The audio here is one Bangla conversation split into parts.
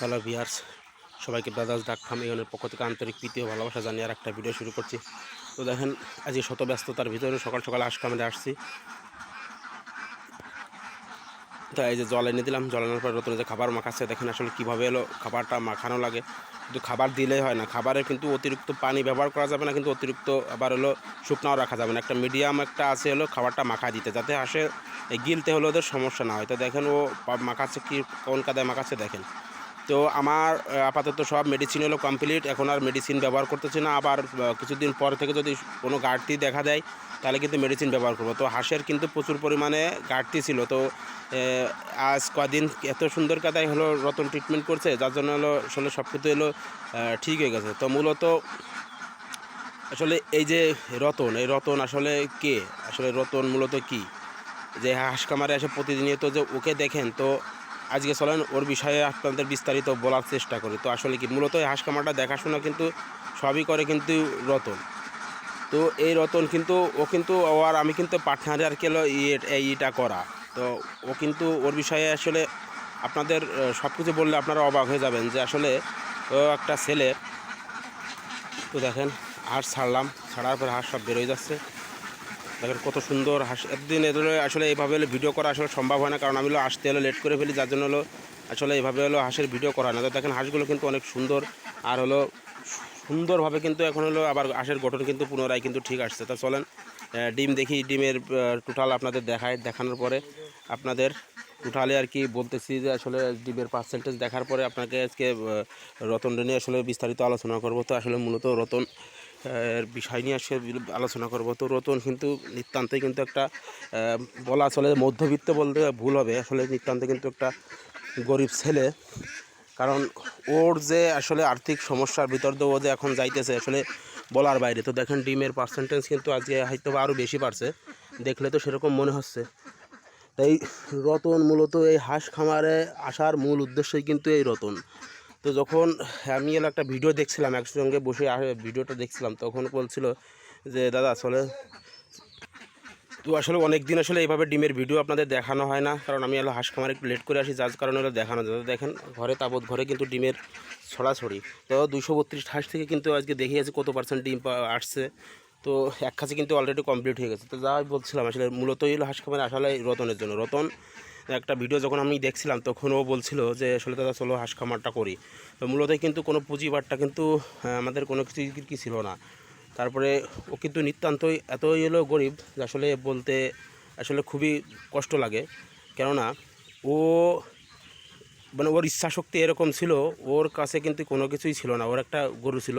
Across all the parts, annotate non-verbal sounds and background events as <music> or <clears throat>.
হ্যালো ভিয়ার্স সবাইকে ব্রাদার্স ডাক ফার্ম পক্ষ থেকে আন্তরিক প্রীতি ও ভালোবাসা জানিয়ে আর একটা ভিডিও শুরু করছি। তো দেখেন, আজকে শত ব্যস্ততার ভিতরে সকাল সকাল আশ কামড়ে আসছি। তো এই যে জল এনে দিলাম, জল আনার পর নতুন যে খাবার মাখাচ্ছে, দেখেন আসলে কীভাবে এলো, খাবারটা মাখানো লাগে। কিন্তু খাবার দিলেই হয় না, খাবারে কিন্তু অতিরিক্ত পানি ব্যবহার করা যাবে না, কিন্তু অতিরিক্ত আবার হলো শুকনাও রাখা যাবে না। একটা মিডিয়াম একটা আছে হলো খাবারটা মাখা দিতে, যাতে আসে গিলতে হলে ওদের সমস্যা না হয়। তো দেখেন ও মাখাচ্ছে কি, কোন কাদায় মাখাচ্ছে দেখেন। তো আমার আপাতত সব মেডিসিন হলো কমপ্লিট এখন আর মেডিসিন ব্যবহার করতেছি না। আবার কিছুদিন পর থেকে যদি কোনো ঘাটতি দেখা দেয়, তাহলে কিন্তু মেডিসিন ব্যবহার করব। তো হাঁসের কিন্তু প্রচুর পরিমাণে ঘাটতি ছিল। তো আজ কদিন এত সুন্দর কাদায় হলো রতন ট্রিটমেন্ট করছে, যার জন্য হলো, আসলে সব কিছু হলো ঠিক হয়ে গেছে। তো মূলত আসলে এই যে রতন, এই রতন আসলে কে? আসলে রতন মূলত কি? যে হাঁস কামারে এসে প্রতিদিনই তো যে ওকে দেখেন, তো আজকে চলেন ওর বিষয়ে আপনাদের বিস্তারিত বলার চেষ্টা করি। তো আসলে কি, মূলত এই হাঁস কামারটা দেখাশোনা কিন্তু সবই করে কিন্তু রতন। তো এই রতন কিন্তু, ও কিন্তু ও আর আমি কিন্তু পার্টনারে আর কেলো ইটা করা। তো ও কিন্তু ওর বিষয়ে আসলে আপনাদের সব কিছু বললে আপনারা অবাক হয়ে যাবেন যে আসলে ও একটা ছেলে। তো দেখেন, হাঁস ছাড়লাম, ছাড়ার পর হাঁস সব বেরোয় যাচ্ছে। দেখেন কত সুন্দর হাঁস একদিন এদের আসলে এইভাবে হলে ভিডিও করা আসলে সম্ভব হয় না, কারণ আমি হলো আসতে হলো লেট করে ফেলি, যার জন্য হলো আসলে এইভাবে হলো হাঁসের ভিডিও করা না। তো দেখেন হাঁসগুলো কিন্তু অনেক সুন্দর আর হলো সুন্দরভাবে কিন্তু এখন হলো আবার হাঁসের গঠন কিন্তু পুনরায় কিন্তু ঠিক আসছে। তা চলেন ডিম দেখি, ডিমের টোটাল আপনাদের দেখায়, দেখানোর পরে আপনাদের টোটালে আর কি বলতেছি যে আসলে ডিমের পার্সেন্টেজ দেখার পরে আপনাকে আজকে রতন নিয়ে আসলে বিস্তারিত আলোচনা করব। তো আসলে মূলত রতন বিষয় নিয়ে আসলে আলোচনা করব। তো রতন কিন্তু নিতান্তই কিন্তু একটা বলা চলে মধ্যবিত্ত বলতে ভুল হবে। আসলে নিতান্ত কিন্তু একটা গরিব ছেলে। কারণ ওর যে আসলে আর্থিক সমস্যার ভিতর দিয়ে ও যে এখন যাইতেছে, আসলে বলার বাইরে। তো দেখেন ডিমের পার্সেন্টেজ কিন্তু আজকে হয়তো আরও বেশি পারছে দেখলে তো সেরকম মনে হচ্ছে। তাই রতন মূলত এই হাঁস খামারে আসার মূল উদ্দেশ্যই কিন্তু এই রতন। তো যখন আমি এলো একটা ভিডিও দেখছিলাম, একসঙ্গে বসে ভিডিওটা দেখছিলাম, তখন বলছিল যে, দাদা, আসলে তো আসলে অনেক দিন আসলে এইভাবে ডিমের ভিডিও আপনাদের দেখানো হয় না। কারণ আমি হলো হাঁস খামারে একটু লেট করে আসি, যার কারণে হলো দেখানো যায়। দেখেন, ঘরে তাবৎ ঘরে কিন্তু ডিমের ছড়াছড়ি। তো দুশো বত্রিশ হাঁস থেকে কিন্তু আজকে দেখিয়েছে কত পার্সেন্ট ডিম আসছে। তো এক খাঁচি কিন্তু অলরেডি কমপ্লিট হয়ে গেছে। তো যা বলছিলাম, আসলে মূলতই হলো হাঁস খামারে আসলে রতনের জন্য। রতন একটা ভিডিও যখন আমি দেখছিলাম, তখন ও বলছিল যে আসলে দাদা চলো হাঁস খামারটা করি। তো মূলত কিন্তু কোনো পুঁজিবারটা কিন্তু আমাদের কোনো কিছু কি ছিল না। তারপরে ও কিন্তু নিতান্তই এতই হলো গরিব যে আসলে বলতে আসলে খুবই কষ্ট লাগে। কেননা ও মানে ওর ইচ্ছাশক্তি এরকম ছিল, ওর কাছে কিন্তু কোনো কিছুই ছিল না। ওর একটা গরু ছিল,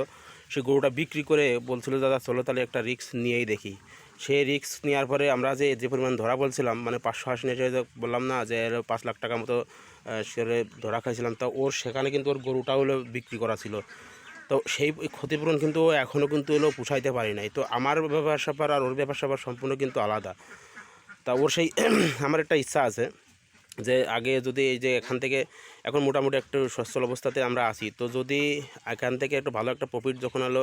সে গরুটা বিক্রি করে বলছিল, দাদা, চলো তাহলে একটা রিস্ক নিয়েই দেখি। সেই রিস্ক নেওয়ার পরে আমরা যে যে পরিমাণ ধরা বলছিলাম মানে পাঁচশো আশি নিয়ে বললাম না যে পাঁচ লাখ টাকা মতো সে ধরা খাইছিলাম, তা ওর সেখানে কিন্তু ওর গরুটা হলো বিক্রি করা ছিল। তো সেই ক্ষতিপূরণ কিন্তু এখনও কিন্তু হলো পুষাইতে পারি নাই। তো আমার ব্যাপার আর ওর ব্যাপার সম্পূর্ণ কিন্তু আলাদা। তা ওর সেই <clears throat> আমার একটা ইচ্ছা আছে। যে আগে যদি এই যে এখান থেকে এখন মোটামুটি একটু সচ্ছল অবস্থাতে আমরা আছি, তো যদি এখান থেকে একটু ভালো একটা প্রফিট যখন হলো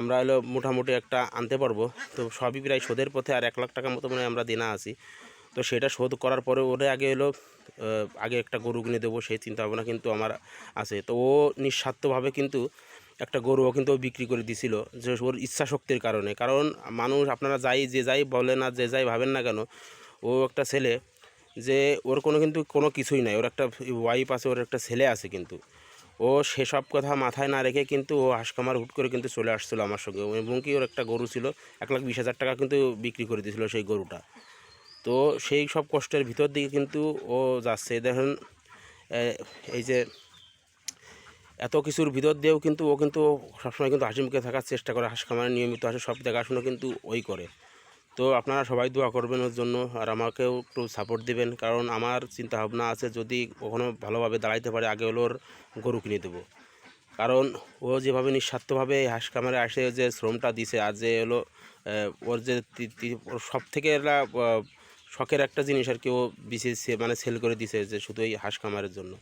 আমরা হলো মোটামুটি একটা আনতে পারব, তো সবই প্রায় শোধের পথে আর এক লাখ টাকা মতো মানে আমরা দেনা আছি। তো সেটা শোধ করার পরে ওরে আগে হলো আগে একটা গরু কিনে দেবো সেই চিন্তা ভাবনা কিন্তু আমার আছে। তো ও নিঃস্বার্থভাবে কিন্তু একটা গরুও কিন্তু বিক্রি করে দিছিল, যে ওর ইচ্ছা শক্তির কারণে। কারণ মানুষ আপনারা যাই, যে যাই বলেন আর যে যাই ভাবেন না কেন, ও একটা ছেলে যে ওর কোনো কিন্তু কোনো কিছুই নাই। ওর একটা ওয়াইফ আছে, ওর একটা ছেলে আছে কিন্তু। ও সেসব কথা মাথায় না রেখে কিন্তু ও হাঁসকামার হুট করে কিন্তু চলে আসছিল আমার সঙ্গে। এবং কি ওর একটা গরু ছিল, এক লাখ বিশ হাজার টাকা কিন্তু বিক্রি করে দিয়েছিল সেই গরুটা। তো সেই সব কষ্টের ভিতর দিকে কিন্তু ও যাচ্ছে। দেখেন এই যে এত কিছুর ভিতর দিয়েও কিন্তু ও কিন্তু সবসময় কিন্তু হাসি মুখে থাকার চেষ্টা করে হাঁস খামারে নিয়মিত আসে সব দেখাশুনো কিন্তু ওই করে। তো আপনারা সবাই দোয়া করবেন ওর জন্য আর আমাকেও একটু সাপোর্ট দিবেন। কারণ আমার চিন্তা ভাবনা আছে যদি কখনো ভালোভাবে দাঁড়াইতে পারে, আগে হলো ওর গরু কিনে দেবো। কারণ ও যেভাবে নিঃস্বার্থভাবে এই হাঁস খামারে আসে, যে শ্রমটা দিছে, আর যে হলো ওর যে সব থেকে একটা শখের একটা জিনিস আর কি ও বিশেষ মানে সেল করে দিছে যে শুধু এই হাঁস খামারের জন্য।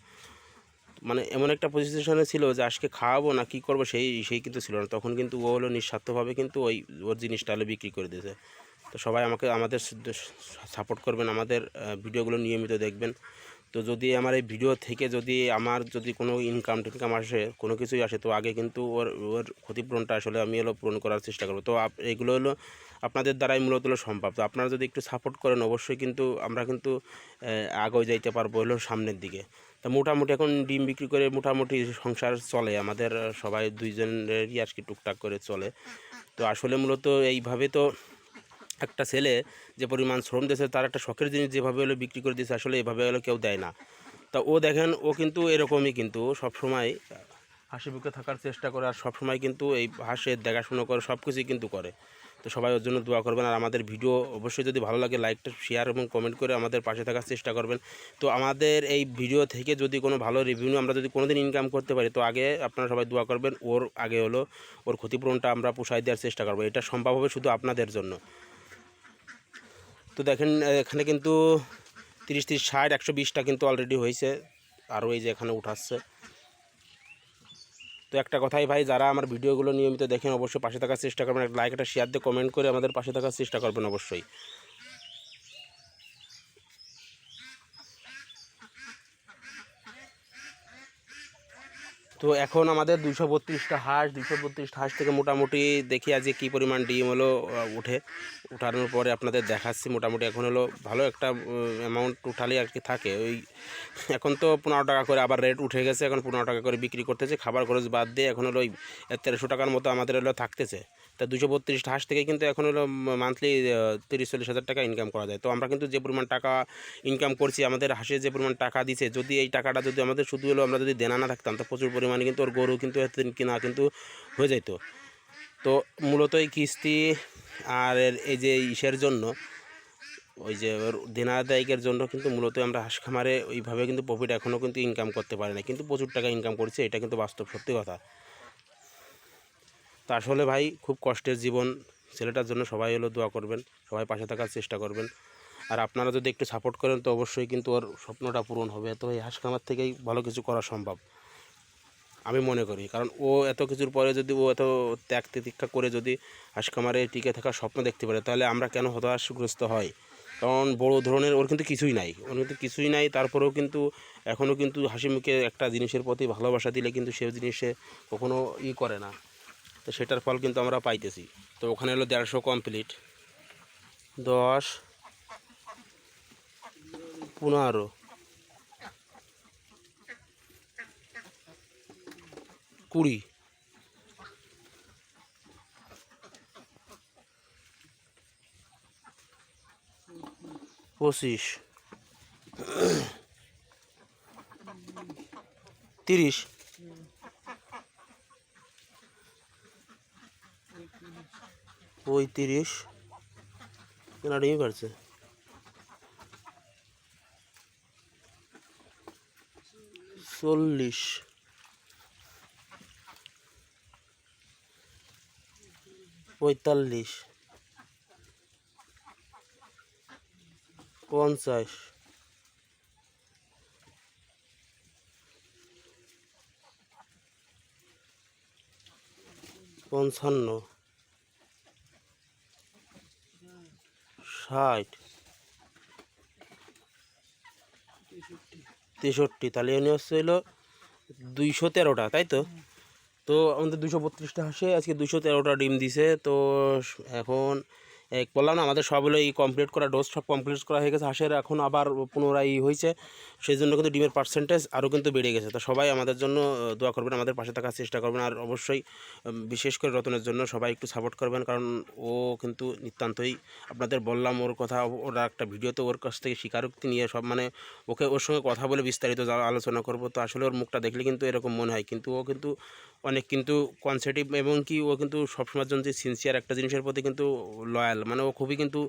মানে এমন একটা পজিশনে ছিল যে আজকে খাওয়াবো না, কী করব সেই সেই কিন্তু ছিল না। তখন কিন্তু ও হলো নিঃস্বার্থভাবে কিন্তু ওই, ওর জিনিসটা হলো বিক্রি করে দিয়েছে। তো সবাই আমাকে, আমাদের সাপোর্ট করবেন, আমাদের ভিডিওগুলো নিয়মিত দেখবেন। তো যদি আমার এই ভিডিও থেকে যদি আমার যদি কোনো ইনকাম টিনকাম আসে, কোনো কিছুই আসে, তো আগে কিন্তু ওর ওর ক্ষতিপূরণটা আসলে আমি হলো পূরণ করার চেষ্টা করব। তো এগুলো হলো আপনাদের দ্বারাই মূলত হলো সম্ভব। তো আপনারা যদি একটু সাপোর্ট করেন, অবশ্যই কিন্তু আমরা কিন্তু আগে যাইতে পারব হলো সামনের দিকে। তা মোটামুটি এখন ডিম বিক্রি করে মোটামুটি সংসার চলে, আমাদের সবাই দুইজনেরই আর কি টুকটাক করে চলে। তো আসলে মূলত এইভাবে তো একটা ছেলে যে পরিমাণ শ্রম দিয়েছে, তার একটা শখের জিনিস যেভাবে হলো বিক্রি করে দিয়েছে, আসলে এভাবে হলো কেউ দেয় না। তা ও দেখেন, ও কিন্তু এরকমই কিন্তু, সবসময় হাসি মুখে থাকার চেষ্টা করে, আর সবসময় কিন্তু এই হাসের দেখাশুনো করে সব কিছুই কিন্তু করে। তো সবাই ওর জন্য দোয়া করবেন, আর আমাদের ভিডিও অবশ্যই যদি ভালো লাগে, লাইকটা শেয়ার এবং কমেন্ট করে আমাদের পাশে থাকার চেষ্টা করবেন। তো আমাদের এই ভিডিও থেকে যদি কোনো ভালো রিভিউ আমরা যদি কোনো দিন ইনকাম করতে পারি, তো আগে আপনারা সবাই দোয়া করবেন, ওর আগে হলো ওর ক্ষতিপূরণটা আমরা পোষায় দেওয়ার চেষ্টা করব। এটা সম্ভব হবে শুধু আপনাদের জন্য। তো দেখেন এখানে কিন্তু তিরিশ তিরিশ, ষাট, একশো বিশটা কিন্তু অলরেডি হয়েছে। আরও এই যে এখানে উঠাচ্ছে। তো একটা কথাই ভাই, যারা আমার ভিডিওগুলো নিয়মিত দেখেন, অবশ্যই পাশে থাকার চেষ্টা করবেন। একটা লাইক একটা শেয়ার দিয়ে কমেন্ট করে আমাদের পাশে থাকার চেষ্টা করবেন অবশ্যই। তো এখন আমাদের দুশো বত্রিশটা হাঁস দুশো বত্রিশটা হাঁস থেকে মোটামুটি দেখি আজকে কী পরিমাণ ডিম হলো উঠে। উঠানোর পরে আপনাদের দেখাচ্ছি, মোটামুটি এখন হলো ভালো একটা অ্যামাউন্ট উঠালে আর কি থাকে। ওই এখন তো পনেরো টাকা করে আবার রেট উঠে গেছে, এখন পনেরো টাকা করে বিক্রি করতেছে, খাবার খরচ বাদ দিয়ে এখন হলো ওই তেরোশো টাকার মতো আমাদের হলো থাকতেছে। তা দুশো বত্রিশটা হাঁস থেকে কিন্তু এখন হলো মান্থলি তিরিশ চল্লিশ হাজার টাকা ইনকাম করা যায়। তো আমরা কিন্তু যে পরিমাণ টাকা ইনকাম করছি, আমাদের হাঁসে যে পরিমাণ টাকা দিছে, যদি এই টাকাটা যদি আমাদের শুধু হলো আমরা যদি দেনা না থাকতাম, তো প্রচুর পরিমাণে কিন্তু ওর গরু কিন্তু এতদিন কিনা কিন্তু হয়ে যেত তো মূলত এই কিস্তি আর এই যে ইসের জন্য, ওই যে ওর দেনা আদায়কের জন্য কিন্তু মূলত আমরা হাঁস খামারে ওইভাবে কিন্তু প্রফিট এখনও কিন্তু ইনকাম করতে পারি না কিন্তু প্রচুর টাকা ইনকাম করছে, এটা কিন্তু বাস্তব সত্যি কথা। তা আসলে ভাই খুব কষ্টের জীবন। ছেলেটার জন্য সবাই হলো দোয়া করবেন, সবাই পাশে থাকার চেষ্টা করবেন। আর আপনারা যদি একটু সাপোর্ট করেন তো অবশ্যই কিন্তু ওর স্বপ্নটা পূরণ হবে। তো এই হাঁস খামার থেকেই ভালো কিছু করা সম্ভব। আমি মনে করি, কারণ ও এত কিছুর পরে যদি ও এত ত্যাগ তিতিক্ষা করে যদি হাঁস খামারে টিকে থাকার স্বপ্ন দেখতে পারে, তাহলে আমরা কেন হতাশগ্রস্ত হয়? কারণ বড় ধরনের ওর কিন্তু কিছুই নাই। ওর কিন্তু কিছুই নাই, তারপরেও কিন্তু এখনও কিন্তু হাসি মুখে একটা জিনিসের প্রতি ভালোবাসা দিলে কিন্তু সে জিনিসে কখনো ই করে না। তো সেটার ফল কিন্তু আমরা পাইতেছি। তো ওখানে হলো দেড়শো কমপ্লিট দশ, পনেরো। কুড়ি। পঁচিশ। তিরিশ। পঁয়ত্রিশ কেনা ডিমই পারছে। চল্লিশ। পঁয়তাল্লিশ। পঞ্চাশ। পঞ্চান্ন। ষাট তেষট্টি তাহলে এনে হচ্ছে হলো দুইশো তেরোটা তাই তো? তো আমাদের দুশো বত্রিশটা হাসে আজকে দুশো তেরোটা ডিম দিছে তো এখন বললাম না, আমাদের সব হলো এই কমপ্লিট করা ডোজ সব কমপ্লিট করা হয়ে গেছে, হাঁসের এখন আবার পুনরায় ই হয়েছে সেই জন্য কিন্তু ডিমের পার্সেন্টেজ আরও কিন্তু বেড়ে গেছে। তো সবাই আমাদের জন্য দোয়া করবেন, আমাদের পাশে থাকার চেষ্টা করবেন, আর অবশ্যই বিশেষ করে রতনের জন্য সবাই একটু সাপোর্ট করবেন, কারণ ও কিন্তু নিতান্তই আপনাদের বললাম ওর কথা ওরা একটা ভিডিওতে ওর কাছ থেকে স্বীকারোক্তি নিয়ে সব মানে ওকে ওর সঙ্গে কথা বলে বিস্তারিত আলোচনা করব, তো আসলে ওর মুখটা দেখলে কিন্তু এরকম মনে হয়, কিন্তু ও কিন্তু অনেক কিন্তু কনসেটিভ এবং কি ও কিন্তু সবসময়ের জন্য সিনসিয়ার একটা জিনিসের প্রতি কিন্তু লয়াল মানে ও খুবই কিন্তু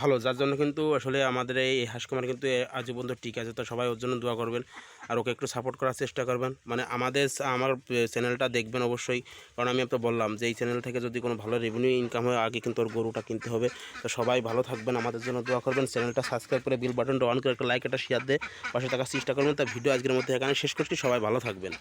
ভালো। যার জন্য কিন্তু আসলে আমাদের এই হাঁস কুমার কিন্তু পর্যন্ত ঠিক আছে। তো সবাই ওর জন্য দোয়া করবেন আর ওকে একটু সাপোর্ট করার চেষ্টা করবেন। মানে আমাদের আমার চ্যানেলটা দেখবেন অবশ্যই। কারণ আমি আপনার বললাম যে, এই চ্যানেল থেকে যদি কোনো ভালো রেভিনিউ ইনকাম হয়, আগে কিন্তু ওর গরুটা কিনতে হবে। তো সবাই ভালো থাকবেন, আমাদের জন্য দোয়া করবেন। চ্যানেলটা সাবস্ক্রাইব করে বিল বাটনটা অন করে একটা লাইক একটা শেয়ার দিয়ে পাশে থাকার চেষ্টা করবেন। তা ভিডিও আজকের মধ্যে এখানে শেষ করছি। সবাই ভালো থাকবেন।